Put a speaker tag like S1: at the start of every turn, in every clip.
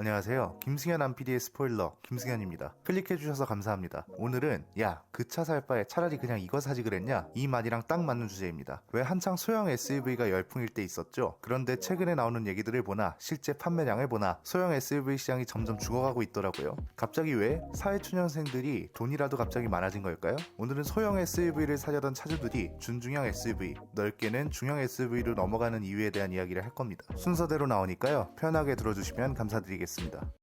S1: 안녕하세요. 김승현 안PD의 스포일러 김승현입니다. 클릭해주셔서 감사합니다. 오늘은 야 그 차 살 바에 차라리 그냥 이거 사지 그랬냐 이 말이랑 딱 맞는 주제입니다. 왜 한창 소형 SUV가 열풍일 때 있었죠? 그런데 최근에 나오는 얘기들을 보나 실제 판매량을 보나 소형 SUV 시장이 점점 죽어가고 있더라고요. 갑자기 왜 사회초년생들이 돈이라도 갑자기 많아진 걸까요? 오늘은 소형 SUV를 사려던 차주들이 준중형 SUV, 넓게는 중형 SUV로 넘어가는 이유에 대한 이야기를 할 겁니다. 순서대로 나오니까요. 편하게 들어주시면 감사드리겠습니다. 하겠습니다.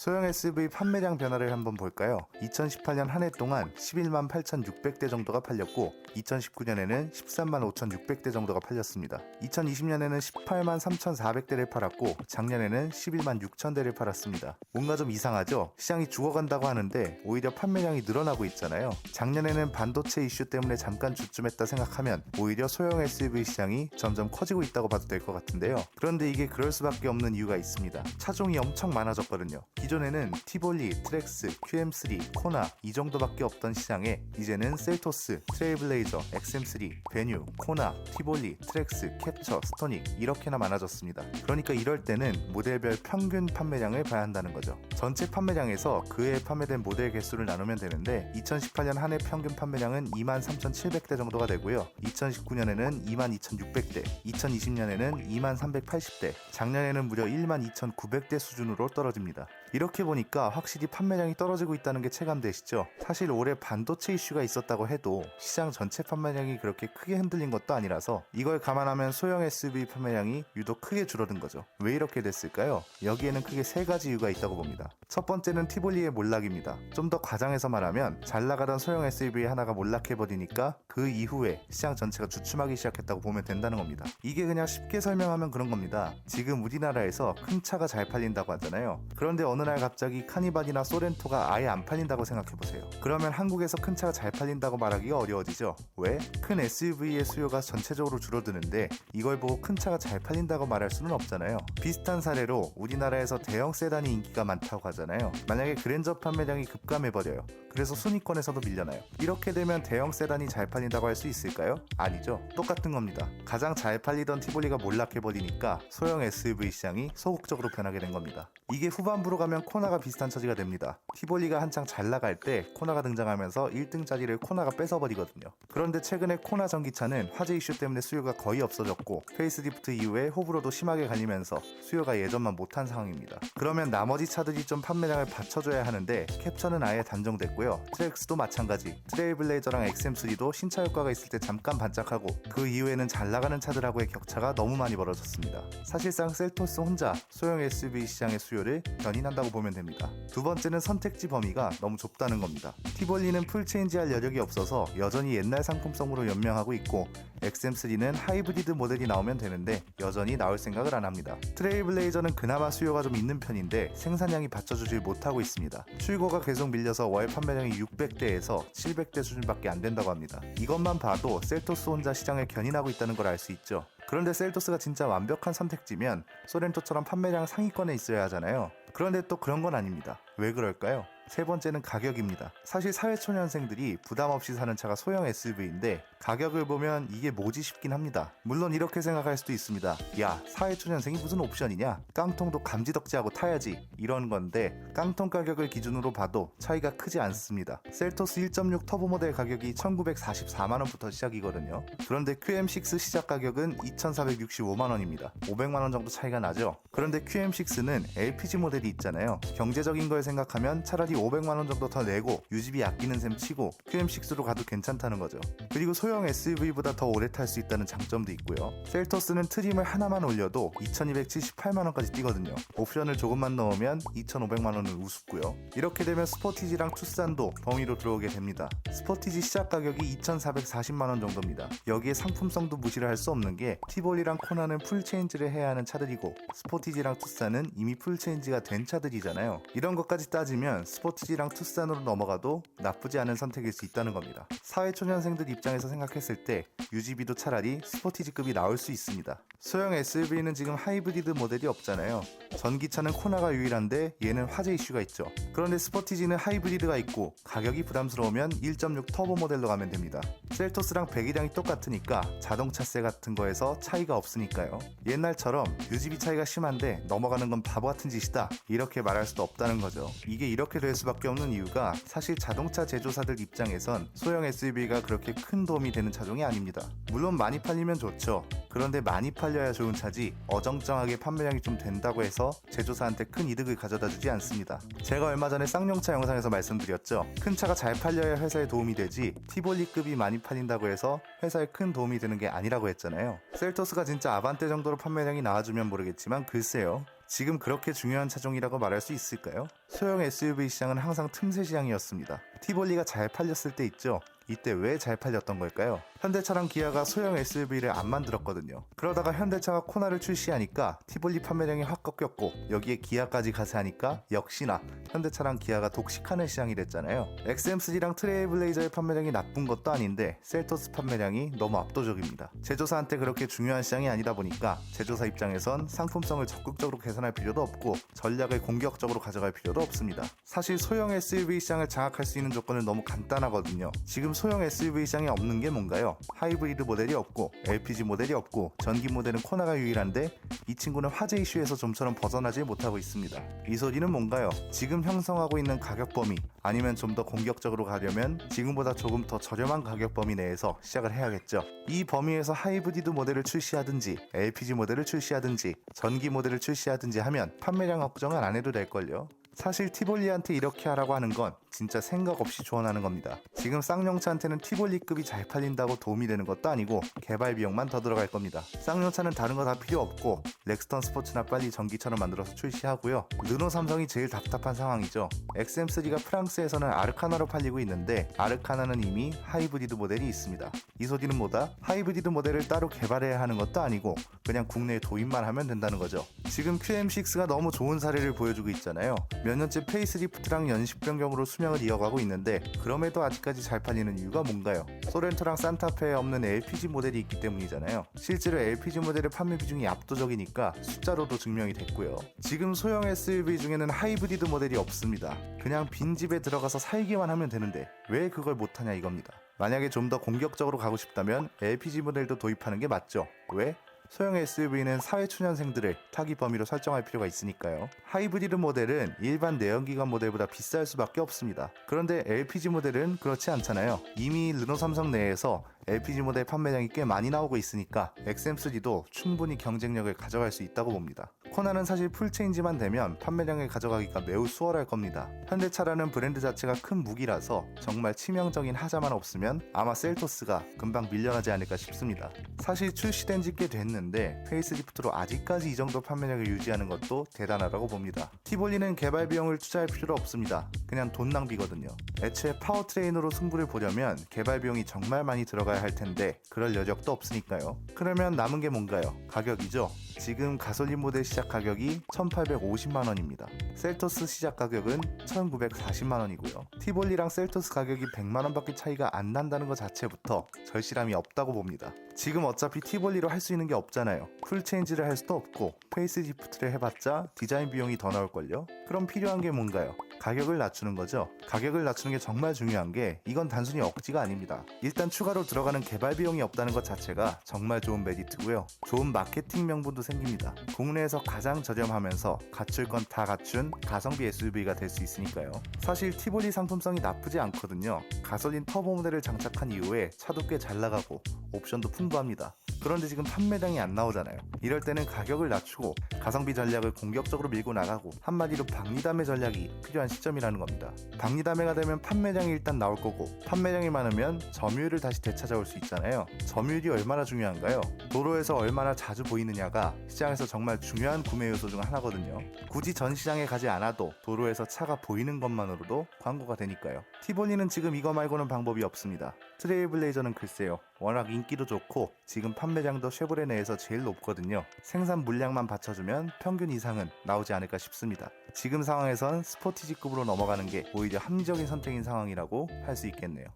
S1: 소형 SUV 판매량 변화를 한번 볼까요? 2018년 한 해 동안 11만 8,600대 정도가 팔렸고 2019년에는 13만 5,600대 정도가 팔렸습니다. 2020년에는 18만 3,400대를 팔았고 작년에는 11만 6,000대를 팔았습니다. 뭔가 좀 이상하죠? 시장이 죽어간다고 하는데 오히려 판매량이 늘어나고 있잖아요. 작년에는 반도체 이슈 때문에 잠깐 주춤했다 생각하면 오히려 소형 SUV 시장이 점점 커지고 있다고 봐도 될 것 같은데요. 그런데 이게 그럴 수밖에 없는 이유가 있습니다. 차종이 엄청 많아졌거든요. 기존에는 티볼리, 트렉스, QM3, 코나 이 정도밖에 없던 시장에 이제는 셀토스, 트레이블레이저, XM3, 베뉴, 코나, 티볼리, 트렉스, 캡처, 스토닉 이렇게나 많아졌습니다. 그러니까 이럴 때는 모델별 평균 판매량을 봐야 한다는 거죠. 전체 판매량에서 그해 판매된 모델 개수를 나누면 되는데 2018년 한 해 평균 판매량은 23,700대 정도가 되고요. 2019년에는 22,600대, 2020년에는 23,380대, 작년에는 무려 12,900대 수준으로 떨어집니다. 이렇게 보니까 확실히 판매량이 떨어지고 있다는 게 체감되시죠? 사실 올해 반도체 이슈가 있었다고 해도 시장 전체 판매량이 그렇게 크게 흔들린 것도 아니라서 이걸 감안하면 소형 SUV 판매량이 유독 크게 줄어든 거죠. 왜 이렇게 됐을까요? 여기에는 크게 세 가지 이유가 있다고 봅니다. 첫 번째는 티볼리의 몰락입니다. 좀 더 과장해서 말하면 잘 나가던 소형 SUV 하나가 몰락해버리니까 그 이후에 시장 전체가 주춤하기 시작했다고 보면 된다는 겁니다. 이게 그냥 쉽게 설명하면 그런 겁니다. 지금 우리나라에서 큰 차가 잘 팔린다고 하잖아요. 그런데 어느 날 갑자기 카니발이나 소렌토가 아예 안 팔린다고 생각해보세요. 그러면 한국에서 큰 차가 잘 팔린다고 말하기가 어려워지죠. 왜? 큰 SUV의 수요가 전체적으로 줄어드는데 이걸 보고 큰 차가 잘 팔린다고 말할 수는 없잖아요. 비슷한 사례로 우리나라에서 대형 세단이 인기가 많다고 하잖아요. 만약에 그랜저 판매량이 급감해버려요. 그래서 순위권에서도 밀려나요. 이렇게 되면 대형 세단이 잘 팔린다고 할 수 있을까요? 아니죠. 똑같은 겁니다. 가장 잘 팔리던 티볼리가 몰락해버리니까 소형 SUV 시장이 소극적으로 변하게 된 겁니다. 이게 후반부로 가면 코나가 비슷한 처지가 됩니다. 티볼리가 한창 잘 나갈 때 코나가 등장하면서 1등 자리를 코나가 뺏어버리거든요. 그런데 최근에 코나 전기차는 화재 이슈 때문에 수요가 거의 없어졌고 페이스리프트 이후에 호불호도 심하게 갈리면서 수요가 예전만 못한 상황입니다. 그러면 나머지 차들이 좀 판매량을 받쳐줘야 하는데 캡처는 아예 단종됐고요. 트랙스도 마찬가지. 트레이블레이저랑 XM3도 신차 효과가 있을 때 잠깐 반짝하고 그 이후에는 잘 나가는 차들하고의 격차가 너무 많이 벌어졌습니다. 사실상 셀토스 혼자 소형 SUV 시장의 수요를 견인한다 고 보면 됩니다. 두 번째는 선택지 범위가 너무 좁다는 겁니다. 티볼리는 풀체인지할 여력이 없어서 여전히 옛날 상품성으로 연명하고 있고 XM3는 하이브리드 모델이 나오면 되는데 여전히 나올 생각을 안 합니다. 트레이블레이저는 그나마 수요가 좀 있는 편인데 생산량이 받쳐주질 못하고 있습니다. 출고가 계속 밀려서 월 판매량이 600대에서 700대 수준밖에 안 된다고 합니다. 이것만 봐도 셀토스 혼자 시장을 견인하고 있다는 걸 알 수 있죠. 그런데 셀토스가 진짜 완벽한 선택지면 소렌토처럼 판매량 상위권에 있어야 하잖아요. 그런데 또 그런 건 아닙니다. 왜 그럴까요? 세 번째는 가격입니다. 사실 사회초년생들이 부담 없이 사는 차가 소형 SUV인데 가격을 보면 이게 뭐지 싶긴 합니다. 물론 이렇게 생각할 수도 있습니다. 야, 사회초년생이 무슨 옵션이냐? 깡통도 감지덕지하고 타야지. 이런 건데 깡통 가격을 기준으로 봐도 차이가 크지 않습니다. 셀토스 1.6 터보 모델 가격이 1944만 원부터 시작이거든요. 그런데 QM6 시작 가격은 2,465만 원입니다. 500만 원 정도 차이가 나죠? 그런데 QM6는 LPG 모델이 있잖아요. 경제적인 걸 생각하면 차라리 500만원 정도 더 내고 유지비 아끼는 셈 치고 QM6로 가도 괜찮다는 거죠. 그리고 소형 SUV보다 더 오래 탈 수 있다는 장점도 있고요. 셀토스는 트림을 하나만 올려도 2278만원까지 뛰거든요. 옵션을 조금만 넣으면 2500만원은 우습고요. 이렇게 되면 스포티지랑 투싼도 범위로 들어오게 됩니다. 스포티지 시작 가격이 2440만원 정도입니다. 여기에 상품성도 무시를 할 수 없는 게 티볼이랑 코나는 풀체인지를 해야 하는 차들이고 스포티지랑 투싼은 이미 풀체인지가 된 차들이잖아요. 이런 것까지 따지면 스포 스포티지랑 투싼으로 넘어가도 나쁘지 않은 선택일 수 있다는 겁니다. 사회초년생들 입 장에서 생각했을 때 유지비도 차라리 스포티지급이 나올 수 있습니다. 소형 SUV는 지금 하이브리드 모델이 없잖아요. 전기차는 코나가 유일한데 얘는 화재 이슈가 있죠. 그런데 스포티지는 하이브리드가 있고 가격이 부담스러우면 1.6 터보 모델로 가면 됩니다. 셀토스랑 배기량이 똑같으니까 자동차세 같은 거에서 차이가 없으니까요. 옛날처럼 유지비 차이가 심한데 넘어가는 건 바보 같은 짓이다. 이렇게 말할 수도 없다는 거죠. 이게 이렇게 될 수밖에 없는 이유가 사실 자동차 제조사들 입장에선 소형 SUV가 그렇게 큰 도움이 되는 차종이 아닙니다. 물론 많이 팔리면 좋죠. 그런데 많이 팔려야 좋은 차지 어정쩡하게 판매량이 좀 된다고 해서 제조사한테 큰 이득을 가져다 주지 않습니다. 제가 얼마 전에 쌍용차 영상에서 말씀드렸죠. 큰 차가 잘 팔려야 회사에 도움이 되지 티볼리급이 많이 팔린다고 해서 회사에 큰 도움이 되는 게 아니라고 했잖아요. 셀토스가 진짜 아반떼 정도로 판매량이 나와주면 모르겠지만 글쎄요. 지금 그렇게 중요한 차종이라고 말할 수 있을까요? 소형 SUV 시장은 항상 틈새 시장이었습니다. 티볼리가 잘 팔렸을 때 있죠. 이때 왜 잘 팔렸던 걸까요? 현대차랑 기아가 소형 SUV를 안 만들었거든요. 그러다가 현대차가 코나를 출시하니까 티볼리 판매량이 확 꺾였고 여기에 기아까지 가세하니까 역시나 현대차랑 기아가 독식하는 시장이 됐잖아요. XM3랑 트레이블레이저의 판매량이 나쁜 것도 아닌데 셀토스 판매량이 너무 압도적입니다. 제조사한테 그렇게 중요한 시장이 아니다 보니까 제조사 입장에선 상품성을 적극적으로 개선할 필요도 없고 전략을 공격적으로 가져갈 필요도 없습니다. 사실 소형 SUV 시장을 장악할 수 있는 조건은 너무 간단하거든요. 지금 소형 SUV 시장에 없는 게 뭔가요? 하이브리드 모델이 없고 LPG 모델이 없고 전기 모델은 코나가 유일한데 이 친구는 화재 이슈에서 좀처럼 벗어나지 못하고 있습니다. 이 소리는 뭔가요? 지금 형성하고 있는 가격 범위 아니면 좀 더 공격적으로 가려면 지금보다 조금 더 저렴한 가격 범위 내에서 시작을 해야겠죠. 이 범위에서 하이브리드 모델을 출시하든지 LPG 모델을 출시하든지 전기 모델을 출시하든지 하면 판매량 걱정은 안 해도 될걸요. 사실 티볼리한테 이렇게 하라고 하는 건 진짜 생각 없이 조언하는 겁니다. 지금 쌍용차한테는 티볼리급이 잘 팔린다고 도움이 되는 것도 아니고 개발 비용만 더 들어갈 겁니다. 쌍용차는 다른 거 다 필요 없고 렉스턴 스포츠나 빨리 전기차로 만들어서 출시하고요. 르노 삼성이 제일 답답한 상황이죠. XM3가 프랑스에서는 아르카나로 팔리고 있는데 아르카나는 이미 하이브리드 모델이 있습니다. 이 소리는 뭐다? 하이브리드 모델을 따로 개발해야 하는 것도 아니고 그냥 국내에 도입만 하면 된다는 거죠. 지금 QM6가 너무 좋은 사례를 보여주고 있잖아요. 몇 년째 페이스리프트랑 연식 변경으로 수 명을 이어가고 있는데 그럼에도 아직까지 잘 팔리는 이유가 뭔가요? 소렌토랑 산타페에 없는 LPG 모델이 있기 때문이잖아요. 실제로 LPG 모델의 판매 비중이 압도적이니까 숫자로도 증명이 됐고요. 지금 소형 SUV 중에는 하이브리드 모델이 없습니다. 그냥 빈집에 들어가서 살기만 하면 되는데 왜 그걸 못하냐 이겁니다. 만약에 좀 더 공격적으로 가고 싶다면 LPG 모델도 도입하는 게 맞죠. 왜? 소형 SUV는 사회초년생들을 타기 범위로 설정할 필요가 있으니까요. 하이브리드 모델은 일반 내연기관 모델보다 비쌀 수밖에 없습니다. 그런데 LPG 모델은 그렇지 않잖아요. 이미 르노 삼성 내에서 LPG 모델 판매량이 꽤 많이 나오고 있으니까 XM3도 충분히 경쟁력을 가져갈 수 있다고 봅니다. 코나는 사실 풀체인지만 되면 판매량을 가져가기가 매우 수월할 겁니다. 현대차라는 브랜드 자체가 큰 무기라서 정말 치명적인 하자만 없으면 아마 셀토스가 금방 밀려나지 않을까 싶습니다. 사실 출시된 지 꽤 됐는데 페이스리프트로 아직까지 이 정도 판매량을 유지하는 것도 대단하다고 봅니다. 티볼리는 개발 비용을 투자할 필요가 없습니다. 그냥 돈 낭비거든요. 애초에 파워트레인으로 승부를 보려면 개발 비용이 정말 많이 들어가야 할 텐데 그럴 여력도 없으니까요. 그러면 남은 게 뭔가요? 가격이죠. 지금 가솔린 모델 시작 가격이 1,850만 원입니다. 셀토스 시작 가격은 1,940만 원이고요. 티볼리랑 셀토스 가격이 100만 원밖에 차이가 안 난다는 것 자체부터 절실함이 없다고 봅니다. 지금 어차피 티볼리로 할 수 있는 게 없잖아요. 풀체인지를 할 수도 없고 페이스리프트를 해봤자 디자인 비용이 더 나올걸요? 그럼 필요한 게 뭔가요? 가격을 낮추는 거죠. 가격을 낮추는 게 정말 중요한 게 이건 단순히 억지가 아닙니다. 일단 추가로 들어가는 개발 비용이 없다는 것 자체가 정말 좋은 메리트고요. 좋은 마케팅 명분도 생깁니다. 국내에서 가장 저렴하면서 갖출 건 다 갖춘 가성비 SUV가 될 수 있으니까요. 사실 티볼리 상품성이 나쁘지 않거든요. 가솔린 터보 모델을 장착한 이후에 차도 꽤 잘 나가고 옵션도 풍부 합니다. 그런데 지금 판매량이 안 나오잖아요. 이럴 때는 가격을 낮추고 가성비 전략을 공격적으로 밀고 나가고 한마디로 박리담의 전략이 필요한 시점이라는 겁니다. 박리담회가 되면 판매량이 일단 나올 거고 판매량이 많으면 점유율을 다시 되찾아올 수 있잖아요. 점유율이 얼마나 중요한가요? 도로에서 얼마나 자주 보이느냐가 시장에서 정말 중요한 구매 요소 중 하나거든요. 굳이 전 시장에 가지 않아도 도로에서 차가 보이는 것만으로도 광고가 되니까요. 티볼리는 지금 이거 말고는 방법이 없습니다. 트레이블레이저는 글쎄요. 워낙 인기도 좋고 지금 판매량도 쉐보레 내에서 제일 높거든요. 생산 물량만 받쳐주면 평균 이상은 나오지 않을까 싶습니다. 지금 상황에선 스포티지급으로 넘어가는 게 오히려 합리적인 선택인 상황이라고 할 수 있겠네요.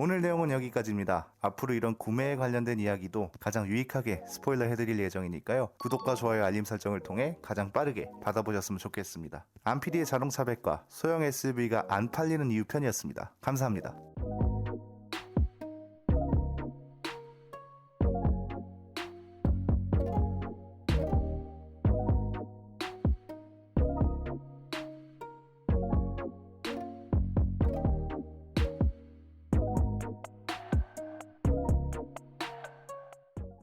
S1: 오늘 내용은 여기까지입니다. 앞으로 이런 구매에 관련된 이야기도 가장 유익하게 스포일러 해드릴 예정이니까요. 구독과 좋아요 알림 설정을 통해 가장 빠르게 받아보셨으면 좋겠습니다. 안PD의 자동차 백과 소형 SUV가 안 팔리는 이유 편이었습니다. 감사합니다.